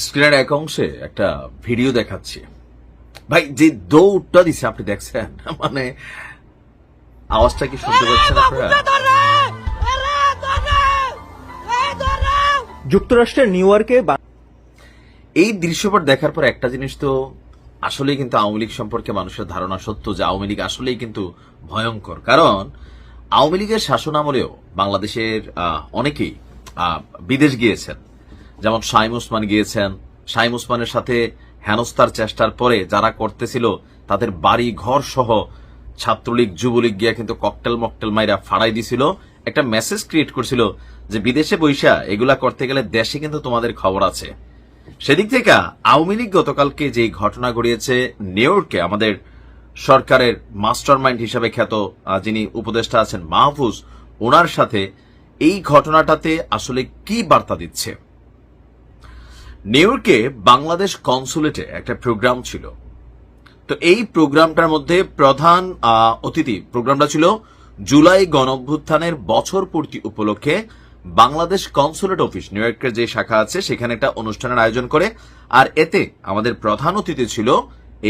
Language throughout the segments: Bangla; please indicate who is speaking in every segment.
Speaker 1: স্ক্রিনের এক অংশে একটা ভিডিও দেখাচ্ছি। ভাই যে দৌড়টা দিছে আপনি দেখছেন? মানে আওয়াজটা কি শুনতে পাচ্ছেন আপনারা?
Speaker 2: যুক্তরাষ্ট্রের নিউ ইয়র্কে বা-
Speaker 1: এই দৃশ্যপট দেখার পর একটা জিনিস তো আসলেই কিন্তু আওয়ামী লীগ সম্পর্কে মানুষের ধারণা সত্য যে আওয়ামী লীগ আসলেই কিন্তু ভয়ঙ্কর। কারণ আওয়ামী লীগের শাসন আমলেও বাংলাদেশের আহ, অনেকেই আহ, বিদেশ গিয়েছেন। যেমন শাইম ওসমান গিয়েছেন শাইম ওসমানের সাথে হেনস্তার চেষ্টার পরে যারা করতেছিল, তাদের বাড়ি ঘর সহ ছাত্রলীগ, যুবলীগ গিয়া কিন্তু ককটেল মকটেল মাইরা ফাড়াই দিছিল। একটা মেসেজ ক্রিয়েট করছিল যে, বিদেশে বৈশা এগুলা করতে গেলে দেশে কিন্তু তোমাদের খবর আছে। সেদিক থেকে আওয়ামী লীগ গতকালকে যে ঘটনা ঘটিয়েছে নিউ আমাদের সরকারের মাস্টার মাইন্ড হিসাবে খ্যাত যিনি উপদেষ্টা আছেন মাহফুজ, ওনার সাথে এই ঘটনাটাতে আসলে কি বার্তা দিচ্ছে? নিউ ইয়র্কে বাংলাদেশ কনসুলেটে একটা প্রোগ্রাম ছিল। তো এই প্রোগ্রামটার মধ্যে প্রধান অতিথি, প্রোগ্রামটা ছিল জুলাই গণঅভ্যুত্থানের বছর পূর্তি উপলক্ষে বাংলাদেশ কনসুলেট অফিস নিউ ইয়র্কের যে শাখা আছে, সেখানে একটা অনুষ্ঠানের আয়োজন করে। আর এতে আমাদের প্রধান অতিথি ছিল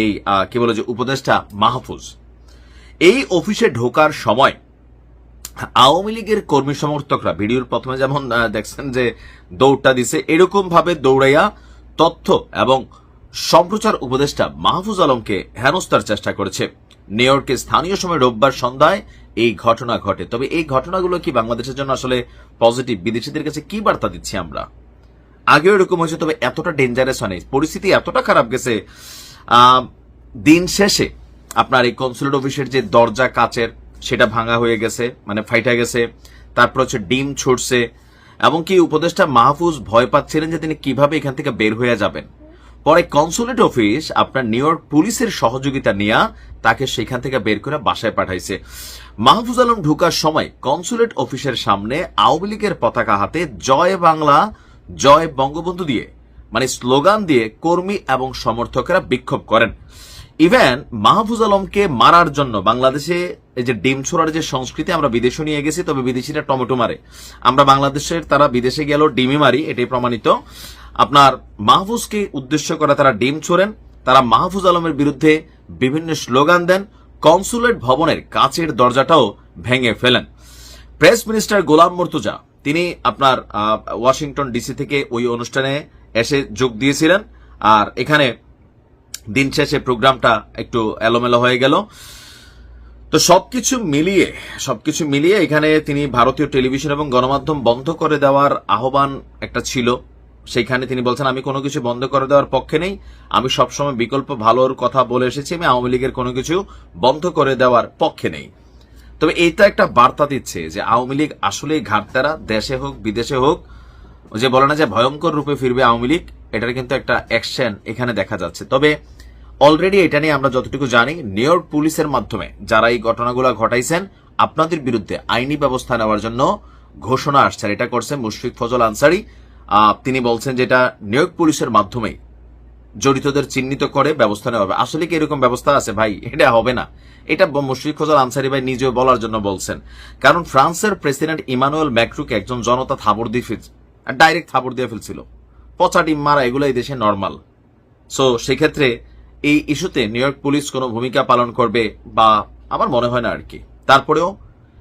Speaker 1: এই কি বলে যে উপদেষ্টা মাহফুজ। এই অফিসে ঢোকার সময় আওয়ামী লীগের কর্মী সমর্থকরা, ভিডিওর প্রথমে যেমন দেখছেন যে দৌড়টা দিছে এরকম ভাবে দৌড়াইয়া তথ্য এবং সম্প্রচার উপদেষ্টা মাহফুজ আলমকে হেনস্তার চেষ্টা করেছে। নিউ ইয়র্কে স্থানীয় সময় রোববার সন্ধ্যায় এই ঘটনা ঘটে। তবে এই ঘটনাগুলো কি বাংলাদেশের জন্য আসলে পজিটিভ? বিদেশিদের কাছে কি বার্তা দিচ্ছি আমরা? আগেও এরকম হয়েছে, তবে এতটা ডেঞ্জারাস হয়নি পরিস্থিতি এতটা খারাপ গেছে দিন শেষে আপনার এই কনসুলেট অফিসের যে দরজা কাচের সেটা ভাঙা হয়ে গেছে মানে ফাইটা গেছে। তারপর হচ্ছে ডিম ছুটছে। এবং কি উপদেষ্টা মাহফুজ ভয় পাচ্ছিলেন যে তিনি কীভাবে এখান থেকে বের হয়ে যাবেন। পরে কনসুলেট অফিস আপনার নিউ ইয়র্ক পুলিশের সহযোগিতা নিয়ে তাকে সেখান থেকে বের করে বাসায় পাঠাইছে। মাহফুজ আলম ঢুকার সময় কনসুলেট অফিসের সামনে আওয়ামী লীগের পতাকা হাতে জয় বাংলা, জয় বঙ্গবন্ধু দিয়ে মানে স্লোগান দিয়ে কর্মী এবং সমর্থকেরা বিক্ষোভ করেন। ইভেন মাহফুজ আলমকে মারার জন্য বাংলাদেশে এই যে ডিম ছোড়ার যে সংস্কৃতি, আমরা বিদেশে নিয়ে গেছি, তবে বিদেশিরা টমেটো মারে। আমরা বাংলাদেশের, তারা বিদেশে গেল ডিমই মারি, এটাই প্রমাণিত। আপনার মাহফুজকে উদ্দেশ্য করে তারা ডিম ছোড়েন, তারা মাহফুজ আলমের বিরুদ্ধে বিভিন্ন স্লোগান দেন, কনসুলেট ভবনের কাচের দরজাটাও ভেঙে ফেলেন। প্রেস মিনিস্টার গোলাম মর্তুজা, তিনি আপনার ওয়াশিংটন ডিসি থেকে ওই অনুষ্ঠানে এসে যোগ দিয়েছিলেন, আর এখানে দিন শেষে প্রোগ্রামটা একটু এলোমেলো হয়ে গেল। তো সবকিছু মিলিয়ে সবকিছু মিলিয়ে এখানে তিনি ভারতীয় টেলিভিশন এবং গণমাধ্যম বন্ধ করে দেওয়ার আহ্বান একটা ছিল। সেইখানে তিনি বলছেন, আমি কোনো কিছু বন্ধ করে দেওয়ার পক্ষে নেই। আমি সবসময় বিকল্প ভালোর কথা বলে এসেছি। আমি আওয়ামী লীগের কোনো কিছু বন্ধ করে দেওয়ার পক্ষে নেই। তবে এইটা একটা বার্তা দিচ্ছে যে আওয়ামী লীগ আসলেই ঘাটতারা, দেশে হোক, বিদেশে হোক। যে বলে না যে ভয়ঙ্কর রূপে ফিরবে আওয়ামী লীগ, এটার কিন্তু একটা অ্যাকশন এখানে দেখা যাচ্ছে। তবে অলরেডি এটা নিয়ে আমরা যতটুকু জানি নিউ পুলিশের মাধ্যমে যারা এই ঘটনাগুলো ঘটাইছেন, আপনাদের বিরুদ্ধে আইনি ব্যবস্থা নেওয়ার জন্য ঘোষণা আসছে। এটা করছে মুশফিক ফজল আনসারি। তিনি বলছেন যে এটা নিউ পুলিশের মাধ্যমেই জড়িতদের চিহ্নিত করে ব্যবস্থা নেওয়া হবে। আসলে কি এরকম ব্যবস্থা আছে ভাই? এটা হবে না। এটা মুশফিক ফজল আনসারি ভাই নিজেও বলার জন্য বলছেন। কারণ ফ্রান্সের প্রেসিডেন্ট ইমানুয়েল ম্যাক্রুকে একজন জনতা থাবর দিয়ে ফেলছে, ডাইরেক্ট থাবর দিয়ে ফেলছিল। পচা ডিম মারা, এগুলো এই দেশে নর্মাল সো সেক্ষেত্রে এই ইস্যুতে নিউ ইয়র্ক পুলিশ কোনো ভূমিকা পালন করবে বা আমার মনে হয় না আর কি। তারপরেও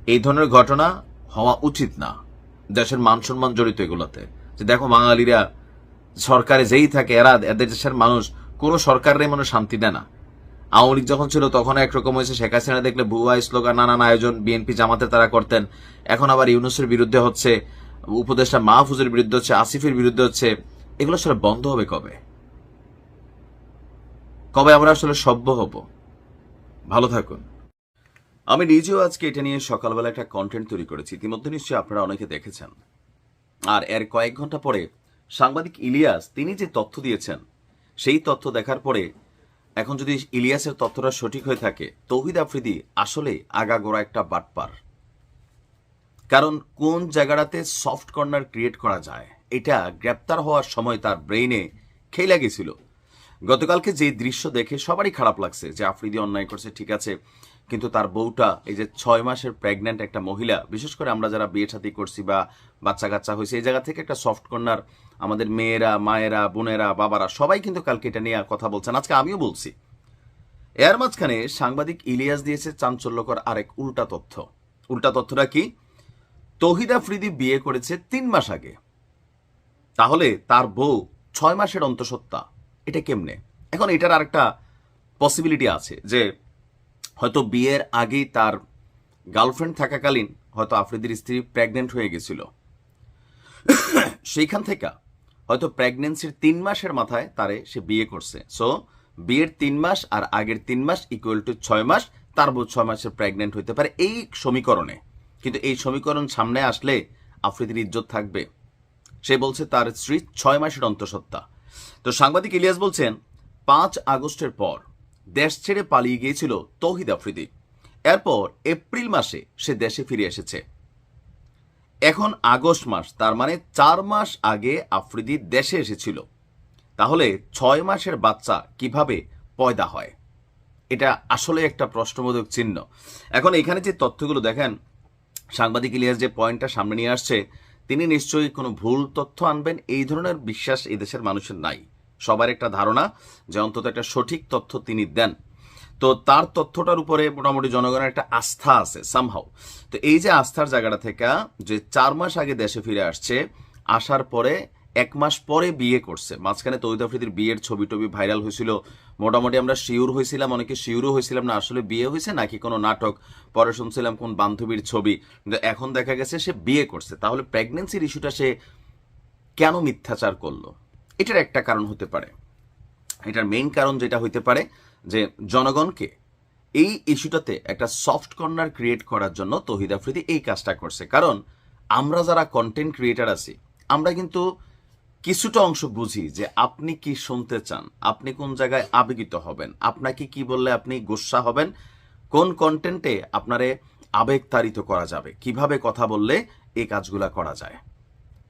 Speaker 1: এই ধরনের ঘটনা হওয়া উচিত না। দেশের মান সম্মান জড়িত এগুলোতে। যে দেখো বাঙালিরা সরকারে যেই থাকে, এরা এদের দেশের মানুষ, কোনো সরকারের মানুষ শান্তি দেয় না। আওয়ামী লীগ যখন ছিল, তখন একরকম হয়েছে, শেখ হাসিনা দেখলে ভুয়া স্লোগান, নানান আয়োজন, বিএনপি জামাতে তারা করতেন। এখন আবার ইউনুসের বিরুদ্ধে হচ্ছে, উপদেষ্টা মাহফুজের বিরুদ্ধে হচ্ছে, আসিফের বিরুদ্ধে হচ্ছে, এগুলো আসলে বন্ধ হবে কবে? কবে আমরা আসলে সভ্য হব? ভালো থাকুন। আমি নিজেও আজকে এটা নিয়ে সকালবেলা একটা কন্টেন্ট তৈরি করেছি। ইতিমধ্যে নিশ্চয়ই আপনারা অনেকে দেখেছেন। আর এর কয়েক ঘণ্টা পরে সাংবাদিক ইলিয়াস, তিনি যে তথ্য দিয়েছেন, সেই তথ্য দেখার পরে এখন যদি ইলিয়াসের তথ্যটা সঠিক হয়ে থাকে, তৌহিদ আফ্রিদি আসলে আগাগোড়া একটা বাটপার। কারণ কোন জায়গাটাতে সফট কর্নার ক্রিয়েট করা যায়, এটা গ্রেপ্তার হওয়ার সময় তার ব্রেইনে খেলা গেছিল গতকালকে যে দৃশ্য দেখে সবারই খারাপ লাগছে যে আফ্রিদি অন্যায় করছে, ঠিক আছে, কিন্তু তার বউটা, এই যে ছয় মাসের প্রেগন্যান্ট একটা মহিলা, বিশেষ করে আমরা যারা বিয়ে সাথী করছি বা বাচ্চা কাচ্চা হয়েছে, এই জায়গা থেকে একটা সফট কর্নার আমাদের মেয়েরা, মায়েরা, বোনেরা, বাবারা, সবাই কিন্তু কালকে এটা নিয়ে কথা বলছেন। আজকে আমিও বলছি। এর মাঝখানে সাংবাদিক ইলিয়াস দিয়েছে চাঞ্চল্যকর আরেক উল্টা তথ্য। উল্টা তথ্যটা কি? তহিদ আফ্রিদি বিয়ে করেছে তিন মাস আগে। তাহলে তার বউ ছয় মাসের অন্তঃসত্ত্বা। এটা কেমনে? এখন এটার আরেকটা পসিবিলিটি আছে যে হয়তো বিয়ের আগেই তার গার্লফ্রেন্ড থাকাকালীন হয়তো আফ্রিদির স্ত্রী প্রেগনেন্ট হয়ে গেছিল। সেইখান থেকে হয়তো প্রেগনেন্সির তিন মাসের মাথায় তারে সে বিয়ে করছে। সো বিয়ের তিন মাস আর আগের তিন মাস ইকুয়াল টু ছয় মাস, তার ছয় মাসের প্রেগনেন্ট হইতে পারে এই সমীকরণে। কিন্তু এই সমীকরণ সামনে আসলে আফ্রিদির ইজ্জত থাকবে। সে বলছে তার স্ত্রী ছয় মাসের অন্তঃসত্ত্বা। তো সাংবাদিক ইলিয়াস বলছেন, পাঁচ আগস্টের পর দেশ ছেড়ে পালিয়ে গিয়েছিল তৌহিদ আফ্রিদি। এরপর এপ্রিল মাসে সে দেশে ফিরে এসেছে। এখন আগস্ট মাস, তার মানে চার মাস আগে আফ্রিদি দেশে এসেছিল। তাহলে ছয় মাসের বাচ্চা কীভাবে পয়দা হয়? এটা আসলে একটা প্রশ্নবোধক চিহ্ন। এখন এখানে যে তথ্যগুলো দেখেন, সাংবাদিক ইলিয়াস যে পয়েন্টটা সামনে নিয়ে আসছে তিনি নিশ্চয়ই কোনো ভুল তথ্য আনবেন, এই ধরনের বিশ্বাস এই দেশের মানুষের নাই। সবার একটা ধারণা যে অন্তত একটা সঠিক তথ্য তিনি দেন। তো তার তথ্যটার উপরে মোটামুটি জনগণের একটা আস্থা আছে সামহাও তো এই যে আস্থার জায়গাটা থেকে যে চার মাস আগে দেশে ফিরে আসছে, আসার পরে এক মাস পরে বিয়ে করছে। মাঝখানে তৈদ আফ্রিদির বিয়ের ছবি টবি ভাইরাল হয়েছিল। মোটামুটি আমরা শিওর হয়েছিলাম, অনেকে শিওরও হয়েছিলাম না, আসলে বিয়ে হয়েছে নাকি কোনো নাটক? পরে শুনছিলাম কোন বান্ধবীর ছবি। কিন্তু এখন দেখা গেছে সে বিয়ে করছে। তাহলে প্রেগনেন্সির ইস্যুটা সে কেন মিথ্যাচার করল? এটার একটা কারণ হতে পারে। এটার মেইন কারণ যেটা হইতে পারে যে জনগণকে এই ইস্যুটাতে একটা সফট কর্নার ক্রিয়েট করার জন্য তহিদ আফ্রিদি এই কাজটা করছে। কারণ আমরা যারা কন্টেন্ট ক্রিয়েটার আছি, আমরা কিন্তু কিছুটা অংশ বুঝি যে আপনি কি শুনতে চান, আপনি কোন জায়গায় আবেগিত হবেন, আপনাকে কি বললে আপনি গুসা হবেন, কোন কন্টেন্টে আপনারে আবেগতাড়িত করা যাবে, কীভাবে কথা বললে এই কাজগুলা করা যায়।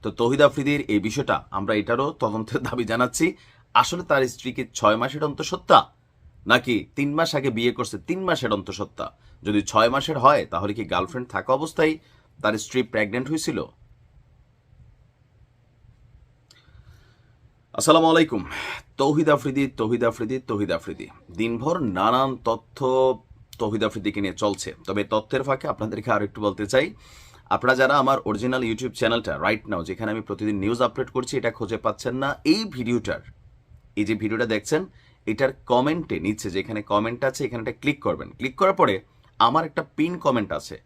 Speaker 1: তো তহিদ আফ্রিদির এই বিষয়টা আমরা এটারও তদন্তের দাবি জানাচ্ছি, আসলে তার স্ত্রীকে ছয় মাসের অন্তঃসত্ত্বা? নাকি তিন মাস আগে বিয়ে করছে তিন মাসের অন্তঃসত্ত্বা? যদি ছয় মাসের হয়, তাহলে কি গার্লফ্রেন্ড থাকা অবস্থায় তার স্ত্রী প্রেগনেন্ট হয়েছিল? আসসালামু আলাইকুম। তৌহিদ আফ্রিদি তৌহিদ আফ্রিদি তৌহিদ আফ্রিদি। দিনভর নানান তথ্য তৌহিদ আফ্রিদিকে নিয়ে চলছে। তবে তথ্যের ফাঁকে আপনাদেরকে আরও একটু বলতে চাই। আপনারা যারা আমার অরিজিনাল ইউটিউব চ্যানেলটা রাইট নাও যেখানে আমি প্রতিদিন নিউজ আপলোড করছি, এটা খুঁজে পাচ্ছেন না। এই ভিডিওটার, এই যে ভিডিওটা দেখছেন, এটার কমেন্টে নিচে, যেখানে কমেন্ট আছে, এখানে একটা ক্লিক করবেন। ক্লিক করার পরে আমার একটা পিন কমেন্ট আছে।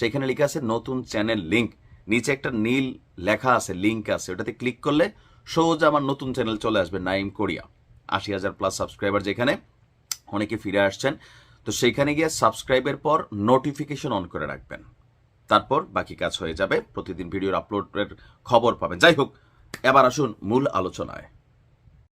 Speaker 1: সেখানে লেখা আছে, নতুন চ্যানেল লিঙ্ক নিচে একটা নীল লেখা আছে লিঙ্ক আছে। ওটাতে ক্লিক করলে সোজা আমার নতুন চ্যানেল চলে আসবে, নাইম কোরিয়া। আশি হাজার প্লাস সাবস্ক্রাইবার যেখানে, অনেকে ফিরে আসছেন। তো সেইখানে গিয়ে সাবস্ক্রাইবের পর নোটিফিকেশন অন করে রাখবেন। তারপর বাকি কাজ হয়ে যাবে, প্রতিদিন ভিডিওর আপলোডের খবর পাবেন। যাই হোক, এবার আসুন মূল আলোচনায়।